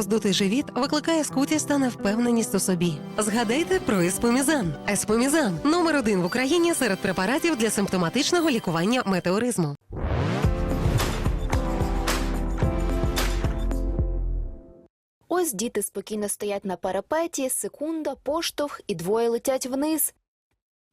роздутий живіт викликає скутість та невпевненість у собі. Згадайте про еспомізан. Еспомізан номер один в Україні серед препаратів для симптоматичного лікування метеоризму. Ось діти спокійно стоять на парапеті, секунда, поштовх і двоє летять вниз.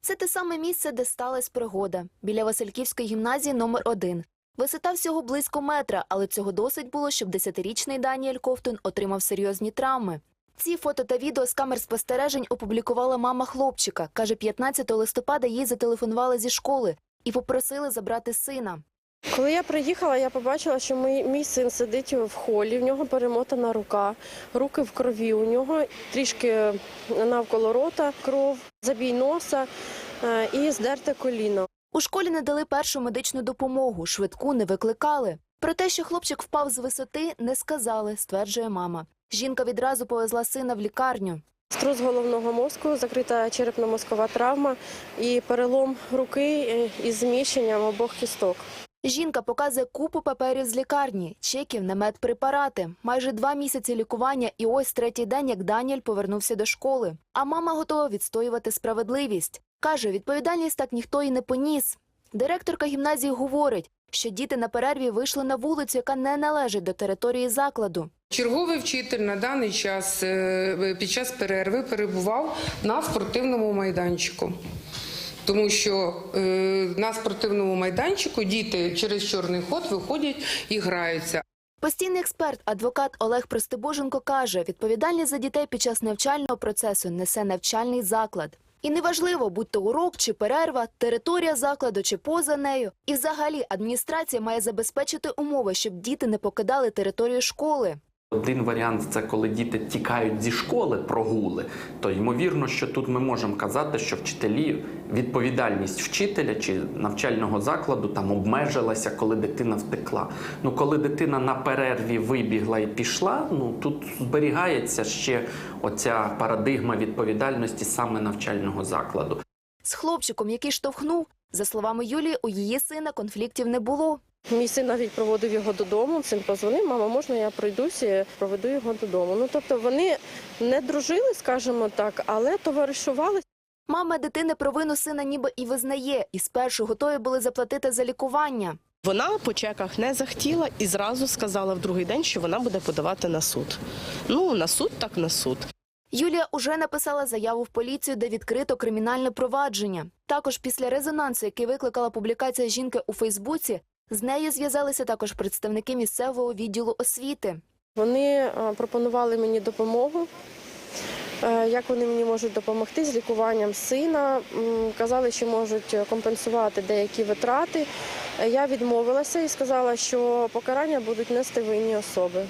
Це те саме місце, де сталася пригода біля Васильківської гімназії номер 1 Висота всього близько метра, але цього досить було, щоб десятирічний Даніель Ковтун отримав серйозні травми. Ці фото та відео з камер спостережень опублікувала мама хлопчика. Каже, 15 листопада їй зателефонували зі школи і попросили забрати сина. Коли я приїхала, я побачила, що мій, мій син сидить в холі, в нього перемотана рука, руки в крові. У нього трішки навколо рота кров, забій носа е, і здерте коліно. У школі не дали першу медичну допомогу, швидку не викликали. Про те, що хлопчик впав з висоти, не сказали, стверджує мама. Жінка відразу повезла сина в лікарню. Струс головного мозку, закрита черепно-мозкова травма і перелом руки е, із зміщенням обох кісток. Жінка показує купу паперів з лікарні, чеків на медпрепарати. Майже два місяці лікування, і ось третій день, як Даніель повернувся до школи. А мама готова відстоювати справедливість. Каже, відповідальність так ніхто і не поніс. Директорка гімназії говорить, що діти на перерві вийшли на вулицю, яка не належить до території закладу. Черговий вчитель на даний час е, під час перерви перебував на спортивному майданчику. Тому що е, на спортивному майданчику діти через чорний ход виходять і граються. Постійний експерт, адвокат Олег Простибоженко каже, відповідальність за дітей під час навчального процесу несе навчальний заклад. І неважливо, будь то урок чи перерва, територія закладу чи поза нею. І взагалі адміністрація має забезпечити умови, щоб діти не покидали територію школи. Один варіант це коли діти тікають зі школи прогули. То ймовірно, що тут ми можемо казати, що вчителі відповідальність вчителя чи навчального закладу там обмежилася, коли дитина втекла. Ну коли дитина на перерві вибігла і пішла, ну тут зберігається ще оця парадигма відповідальності саме навчального закладу. З хлопчиком, який штовхнув, за словами Юлії, у її сина конфліктів не було. Мій син навіть проводив його додому. Син позвонив, мама, можна я пройдуся, проведу його додому. Ну тобто вони не дружили, скажімо так, але товаришували. Мама дитини провину сина ніби і визнає, і спершу готові були заплатити за лікування. Вона по чеках не захотіла і зразу сказала в другий день, що вона буде подавати на суд. Ну, на суд так на суд. Юлія уже написала заяву в поліцію, де відкрито кримінальне провадження. Також після резонансу, який викликала публікація жінки у Фейсбуці, з нею зв'язалися також представники місцевого відділу освіти. Вони е, пропонували мені допомогу. е, Як вони мені можуть допомогти з лікуванням сина? Казали, що можуть компенсувати деякі витрати. Е, Я відмовилася і сказала, що покарання будуть нести винні особи.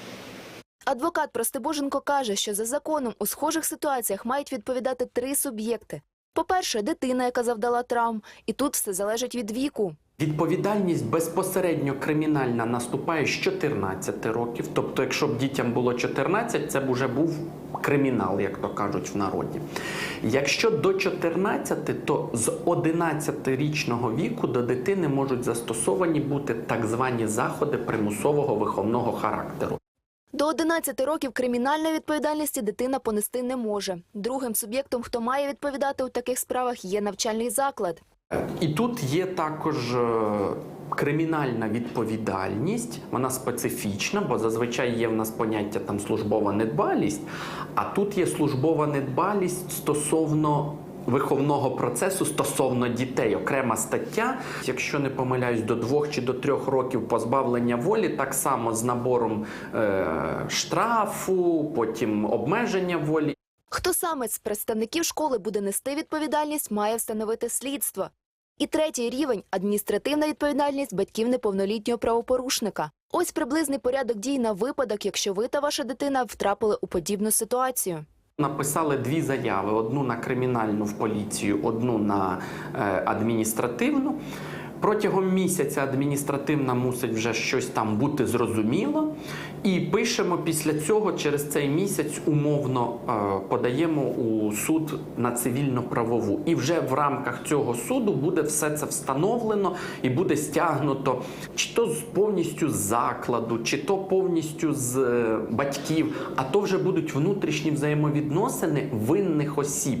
Адвокат Простибоженко каже, що за законом у схожих ситуаціях мають відповідати три суб'єкти. По-перше, дитина, яка завдала травм, і тут все залежить від віку. Відповідальність безпосередньо кримінальна наступає з 14 років. Тобто, якщо б дітям було 14, це б уже був кримінал, як то кажуть в народі. Якщо до 14, то з 11-річного віку до дитини можуть застосовані бути так звані заходи примусового виховного характеру. До 11 років кримінальної відповідальності дитина понести не може. Другим суб'єктом, хто має відповідати у таких справах, є навчальний заклад. І тут є також е, кримінальна відповідальність, вона специфічна, бо зазвичай є в нас поняття там службова недбалість, а тут є службова недбалість стосовно. Виховного процесу стосовно дітей окрема стаття. Якщо не помиляюсь, до двох чи до трьох років позбавлення волі, так само з набором е, штрафу, потім обмеження волі. Хто саме з представників школи буде нести відповідальність, має встановити слідство. І третій рівень адміністративна відповідальність батьків неповнолітнього правопорушника. Ось приблизний порядок дій на випадок, якщо ви та ваша дитина втрапили у подібну ситуацію. Написали дві заяви: одну на кримінальну в поліцію, одну на е, адміністративну. Протягом місяця адміністративна мусить вже щось там бути зрозуміло. І пишемо після цього через цей місяць умовно е, подаємо у суд на цивільно-правову. І вже в рамках цього суду буде все це встановлено і буде стягнуто чи то з повністю з закладу, чи то повністю з е, батьків, а то вже будуть внутрішні взаємовідносини винних осіб.